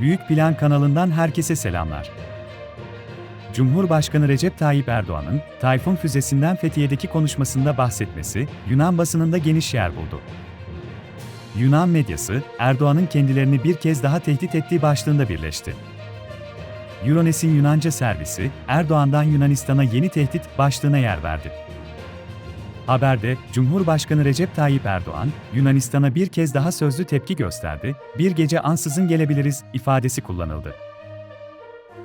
Büyük Plan kanalından herkese selamlar. Cumhurbaşkanı Recep Tayyip Erdoğan'ın Tayfun füzesinden Fethiye'deki konuşmasında bahsetmesi Yunan basınında geniş yer buldu. Yunan medyası Erdoğan'ın kendilerini bir kez daha tehdit ettiği başlığında birleşti. Euronews'in Yunanca servisi Erdoğan'dan Yunanistan'a yeni tehdit başlığına yer verdi. Haberde, Cumhurbaşkanı Recep Tayyip Erdoğan, Yunanistan'a bir kez daha sözlü tepki gösterdi, bir gece ansızın gelebiliriz ifadesi kullanıldı.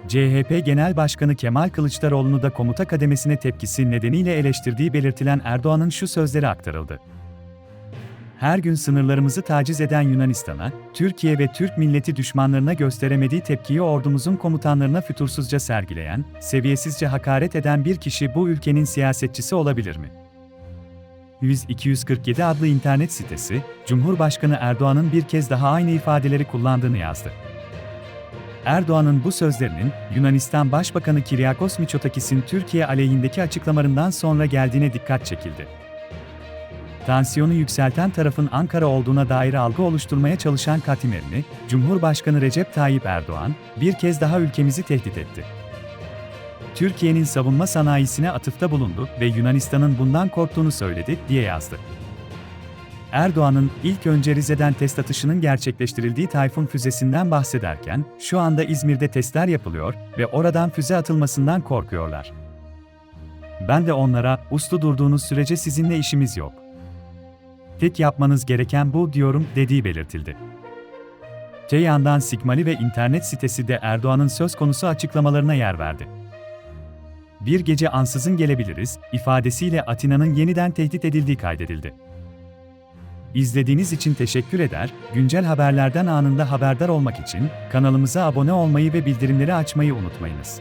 CHP Genel Başkanı Kemal Kılıçdaroğlu'nu da komuta kademesine tepkisi nedeniyle eleştirdiği belirtilen Erdoğan'ın şu sözleri aktarıldı. Her gün sınırlarımızı taciz eden Yunanistan'a, Türkiye ve Türk milleti düşmanlarına gösteremediği tepkiyi ordumuzun komutanlarına fütursuzca sergileyen, seviyesizce hakaret eden bir kişi bu ülkenin siyasetçisi olabilir mi? 100-247 adlı internet sitesi, Cumhurbaşkanı Erdoğan'ın bir kez daha aynı ifadeleri kullandığını yazdı. Erdoğan'ın bu sözlerinin, Yunanistan Başbakanı Kyriakos Mitsotakis'in Türkiye aleyhindeki açıklamalarından sonra geldiğine dikkat çekildi. Tansiyonu yükselten tarafın Ankara olduğuna dair algı oluşturmaya çalışan Katimerini, Cumhurbaşkanı Recep Tayyip Erdoğan, bir kez daha ülkemizi tehdit etti. Türkiye'nin savunma sanayisine atıfta bulundu ve Yunanistan'ın bundan korktuğunu söyledi, diye yazdı. Erdoğan'ın ilk önce Rize'den test atışının gerçekleştirildiği Tayfun füzesinden bahsederken, şu anda İzmir'de testler yapılıyor ve oradan füze atılmasından korkuyorlar. Ben de onlara, uslu durduğunuz sürece sizinle işimiz yok. Tek yapmanız gereken bu diyorum dediği belirtildi. Te yandan Sigmali ve internet sitesi de Erdoğan'ın söz konusu açıklamalarına yer verdi. Bir gece ansızın gelebiliriz ifadesiyle Atina'nın yeniden tehdit edildiği kaydedildi. İzlediğiniz için teşekkür eder, güncel haberlerden anında haberdar olmak için kanalımıza abone olmayı ve bildirimleri açmayı unutmayınız.